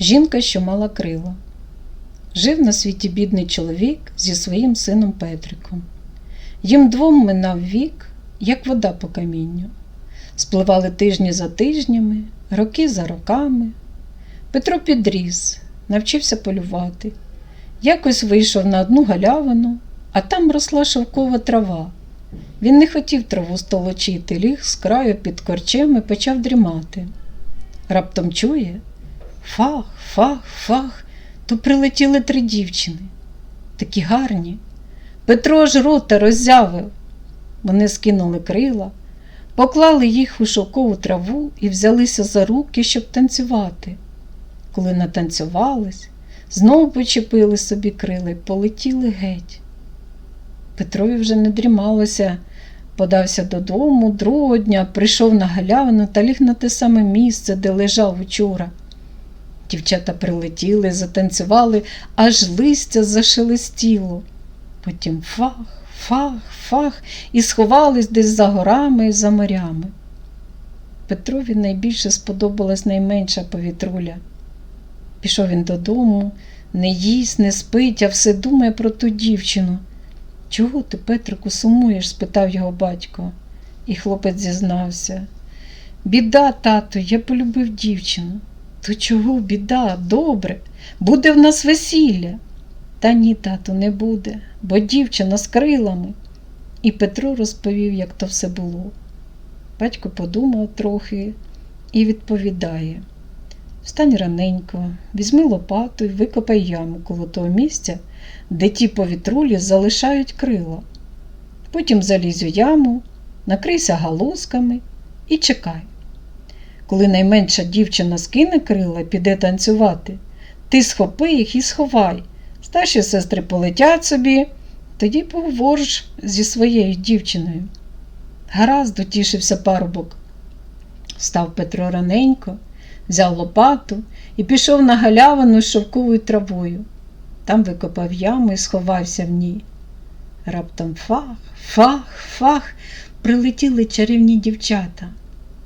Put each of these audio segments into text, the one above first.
Жінка, що мала крила. Жив на світі бідний чоловік зі своїм сином Петриком. Їм двом минав вік, як вода по камінню. Спливали тижні за тижнями, роки за роками. Петро підріс, навчився полювати. Якось вийшов на одну галявину, а там росла шовкова трава. Він не хотів траву столочити, ліг з краю під корчем і почав дрімати. Раптом чує фах, фах, фах, то прилетіли три дівчини. Такі гарні. Петро аж рота роззявив. Вони скинули крила, поклали їх у шовкову траву і взялися за руки, щоб танцювати. Коли натанцювались, знову почепили собі крила і полетіли геть. Петрові вже не дрімалося, подався додому другого дня, прийшов на галявину та ліг на те саме місце, де лежав учора. Дівчата прилетіли, затанцювали, аж листя зашелестіло. Потім фах, фах, фах і сховались десь за горами і за морями. Петрові найбільше сподобалась найменша повітруля. Пішов він додому, не їсть, не спить, а все думає про ту дівчину. Чого ти, Петрику, сумуєш? спитав його батько, і хлопець зізнався. Біда, тато, я полюбив дівчину. То чого біда? Добре, буде в нас весілля. Та ні, тату, не буде, бо дівчина з крилами. І Петро розповів, як то все було. Батько подумав трохи і відповідає Встань раненько, візьми лопату і викопай яму коло того місця, де ті повітрулі залишають крила. Потім залізь у яму, накрийся галузками і чекай. Коли найменша дівчина скине крила піде танцювати, ти схопи їх і сховай. Старші сестри полетять собі, тоді поговориш зі своєю дівчиною. Гаразд, дотішився парубок. Став Петро раненько, взяв лопату і пішов на галявину з шовковою травою. Там викопав яму і сховався в ній. Раптом фах, фах, фах прилетіли чарівні дівчата,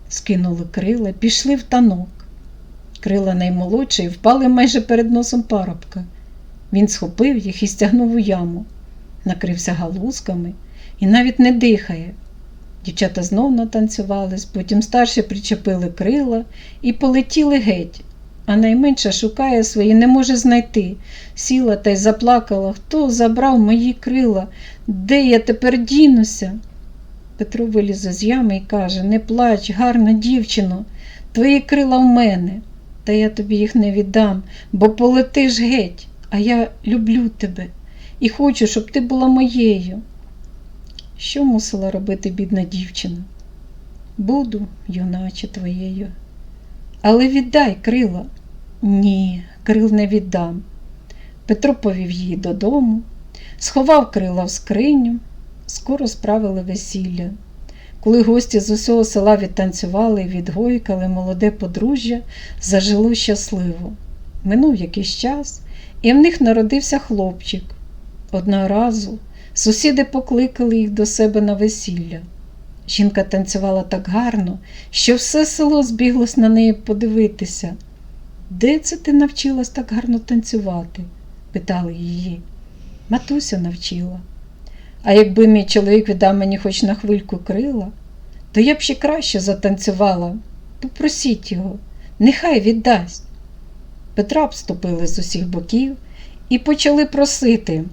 скинули крила, пішли в танок. Крила наймолодші впали майже перед носом парубка. Він схопив їх і стягнув у яму, накрився галузками і навіть не дихає. Дівчата знов натанцювались, потім старші причепили крила і полетіли геть, а найменша шукає свої, не може знайти. Сіла та й заплакала, хто забрав мої крила, де я тепер дінуся? Петро вилізе з ями і каже Не плач, гарна дівчино, твої крила в мене, та я тобі їх не віддам, бо полетиш геть, а я люблю тебе і хочу, щоб ти була моєю. Що мусила робити бідна дівчина? Буду, юначе твоєю. Але віддай крила. Ні, крил не віддам. Петро повів її додому, сховав крила в скриню, скоро справили весілля. Коли гості з усього села відтанцювали і відгойкали молоде подружжя, зажило щасливо. Минув якийсь час, і в них народився хлопчик. Одного разу Сусіди покликали їх до себе на весілля. Жінка танцювала так гарно, що все село збіглось на неї подивитися. Де це ти навчилась так гарно танцювати? питали її. Матуся навчила. А якби мій чоловік віддав мені хоч на хвильку крила, то я б ще краще затанцювала. Попросіть його, нехай віддасть. Петра обступили з усіх боків і почали просити.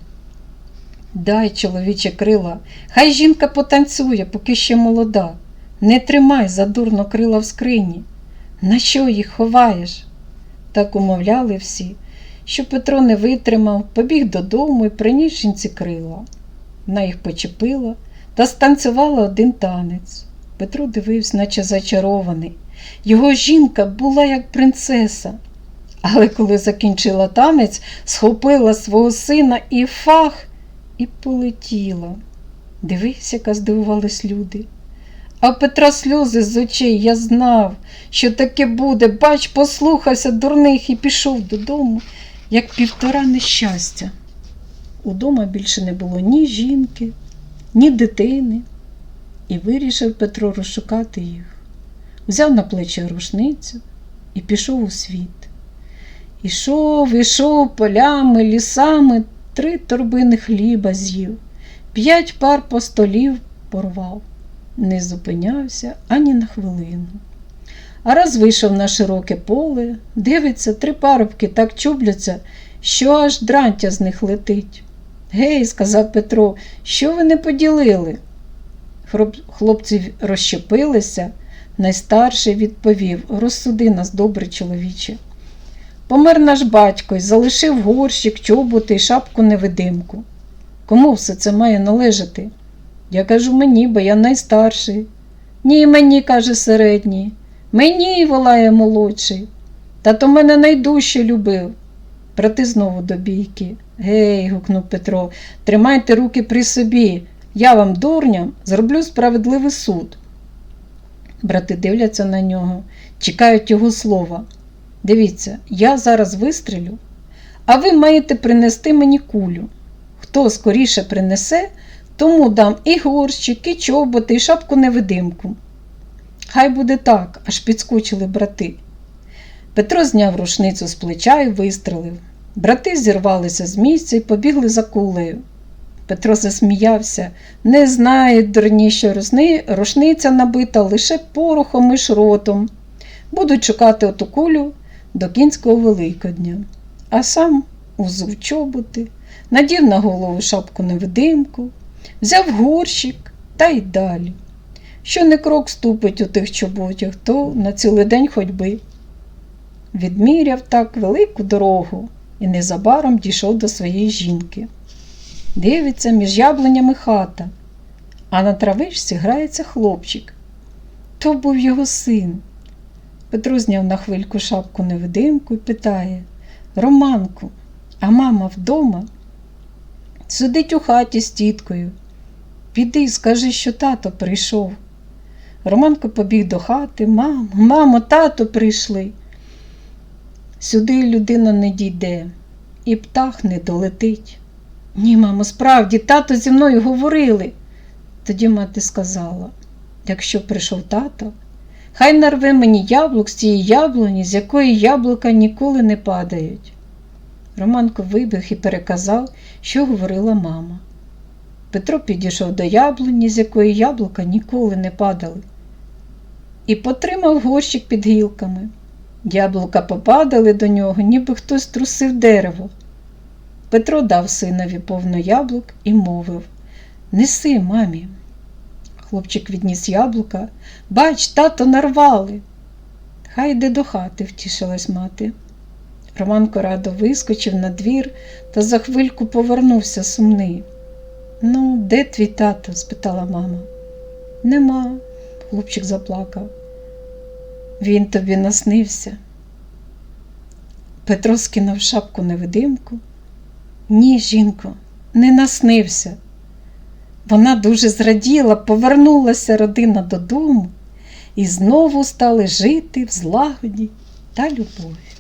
Дай, чоловіче крила, хай жінка потанцює, поки ще молода. Не тримай задурно крила в скрині. На що їх ховаєш? Так умовляли всі, що Петро не витримав, побіг додому і приніс жінці крила. Вона їх почепила та станцювала один танець. Петро дивився, наче зачарований. Його жінка була як принцеса. Але коли закінчила танець, схопила свого сина і фах і полетіла. Дивись, яка здивувались люди. А Петра сльози з очей я знав, що таке буде. Бач, послухався дурних і пішов додому, як півтора нещастя. Удома більше не було ні жінки, ні дитини, і вирішив Петро розшукати їх. Взяв на плечі рушницю і пішов у світ. Ішов, ішов полями, лісами, три торбини хліба з'їв, п'ять пар постолів порвав, не зупинявся ані на хвилину. А раз вийшов на широке поле, дивиться, три парубки так чубляться, що аж дрантя з них летить. Гей, сказав Петро, що ви не поділили? Хлопці розщепилися, найстарший відповів розсуди нас, добре чоловіче. Помер наш батько і залишив горщик, чоботи й шапку невидимку. Кому все це має належати? Я кажу мені, бо я найстарший. Ні, мені, каже середній. Мені, волає молодший. Тато мене найдужче любив. Брати знову до бійки. Гей, гукнув Петро, тримайте руки при собі. Я вам, дурням, зроблю справедливий суд. Брати дивляться на нього, чекають його слова. Дивіться, я зараз вистрілю, а ви маєте принести мені кулю. Хто скоріше принесе, тому дам і горщик, і чоботи, і шапку невидимку. Хай буде так, аж підскочили брати. Петро зняв рушницю з плеча і вистрелив. Брати зірвалися з місця і побігли за кулею. Петро засміявся. Не знає, дурні, що рушниця набита лише порохом і шротом. Будуть шукати оту кулю до кінського Великодня. А сам узув чоботи, надів на голову шапку невидимку, взяв горщик та й далі. Що не крок ступить у тих чоботях, то на цілий день ходьби. Відміряв так велику дорогу і незабаром дійшов до своєї жінки. Дивиться між яблунями хата, а на травичці грається хлопчик. То був його син. Петро зняв на хвильку шапку невидимку і питає Романку, а мама вдома? Сидить у хаті з тіткою. Піди, скажи, що тато прийшов. Романко побіг до хати. Мамо, мамо, тато прийшли. Сюди людина не дійде, і птах не долетить. Ні, мамо, справді, тато зі мною говорили. Тоді мати сказала: якщо прийшов тато, хай нарве мені яблук з тієї яблуні, з якої яблука ніколи не падають. Романко вибіг і переказав, що говорила мама. Петро підійшов до яблуні, з якої яблука ніколи не падали, і потримав горщик під гілками. Яблука попадали до нього, ніби хтось трусив дерево. Петро дав синові повно яблук і мовив Неси, мамі. Хлопчик відніс яблука. Бач, тато нарвали. Хай йде до хати, втішилась мати. Романко радо вискочив на двір та за хвильку повернувся сумний. Ну, де твій тато? спитала мама. Нема, хлопчик заплакав. Він тобі наснився. Петро скинув шапку невидимку. Ні, жінко, не наснився. Вона дуже зраділа, повернулася родина додому і знову стали жити в злагоді та любові.